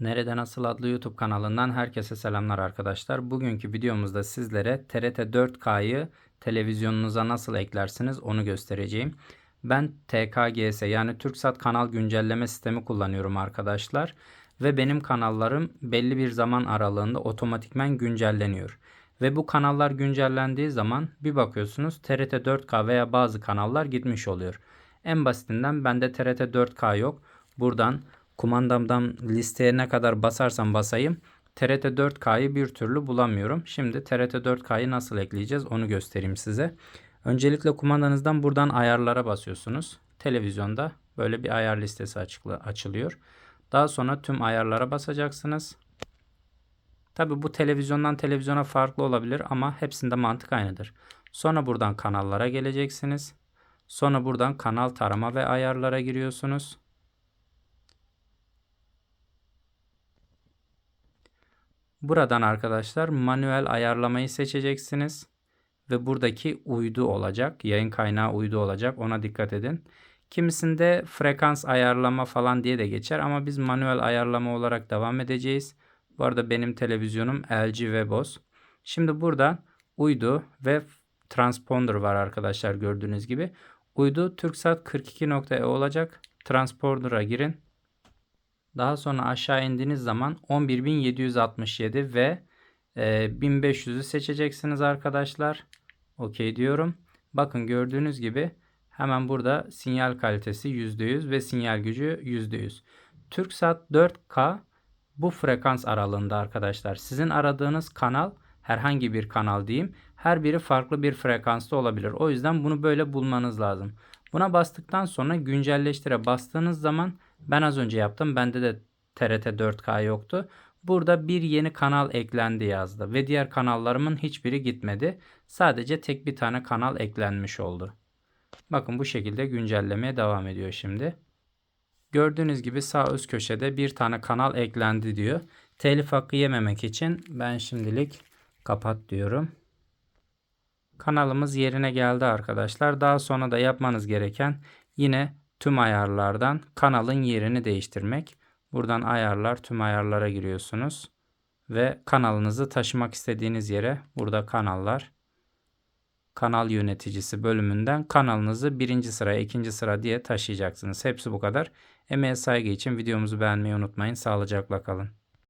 Nerede Nasıl adlı YouTube kanalından herkese selamlar arkadaşlar. Bugünkü videomuzda sizlere TRT 4K'yı televizyonunuza nasıl eklersiniz onu göstereceğim. Ben TKGS yani TürkSat kanal güncelleme sistemi kullanıyorum arkadaşlar. Ve benim kanallarım belli bir zaman aralığında otomatikmen güncelleniyor. Ve bu kanallar güncellendiği zaman bir bakıyorsunuz TRT 4K veya bazı kanallar gitmiş oluyor. En basitinden bende TRT 4K yok. Buradan kumandamdan listeye ne kadar basarsam basayım TRT 4K'yı bir türlü bulamıyorum. Şimdi TRT 4K'yı nasıl ekleyeceğiz onu göstereyim size. Öncelikle kumandanızdan buradan ayarlara basıyorsunuz. Televizyonda böyle bir ayar listesi açıkla, açılıyor. Daha sonra tüm ayarlara basacaksınız. Tabi bu televizyondan televizyona farklı olabilir ama hepsinde mantık aynıdır. Sonra buradan kanallara geleceksiniz. Sonra buradan kanal tarama ve ayarlara giriyorsunuz. Buradan arkadaşlar manuel ayarlamayı seçeceksiniz. Ve buradaki uydu olacak. Yayın kaynağı uydu olacak. Ona dikkat edin. Kimisinde frekans ayarlama falan diye de geçer ama biz manuel ayarlama olarak devam edeceğiz. Bu arada benim televizyonum LG Webos. Şimdi burada uydu ve transponder var arkadaşlar gördüğünüz gibi. Uydu TürkSat 42.e olacak. Transponder'a girin. Daha sonra aşağı indiğiniz zaman 11767 ve e, 1500'ü seçeceksiniz arkadaşlar. OK diyorum. Bakın gördüğünüz gibi hemen burada sinyal kalitesi %100 ve sinyal gücü %100. TürkSat 4K bu frekans aralığında arkadaşlar. Sizin aradığınız kanal herhangi bir kanal diyeyim. Her biri farklı bir frekansta olabilir. O yüzden bunu böyle bulmanız lazım. Buna bastıktan sonra güncelleştire bastığınız zaman ben az önce yaptım. Bende de TRT 4K yoktu. Burada bir yeni kanal eklendi yazdı ve diğer kanallarımın hiçbiri gitmedi. Sadece tek bir tane kanal eklenmiş oldu. Bakın bu şekilde güncellemeye devam ediyor şimdi. Gördüğünüz gibi sağ üst köşede bir tane kanal eklendi diyor. Telif hakkı yememek için ben şimdilik kapat diyorum. Kanalımız yerine geldi arkadaşlar. Daha sonra da yapmanız gereken yine tüm ayarlardan kanalın yerini değiştirmek. Buradan ayarlar tüm ayarlara giriyorsunuz. Ve kanalınızı taşımak istediğiniz yere burada kanallar kanal yöneticisi bölümünden kanalınızı birinci sıra, ikinci sıra diye taşıyacaksınız. Hepsi bu kadar. Emeğe saygı için videomuzu beğenmeyi unutmayın. Sağlıcakla kalın.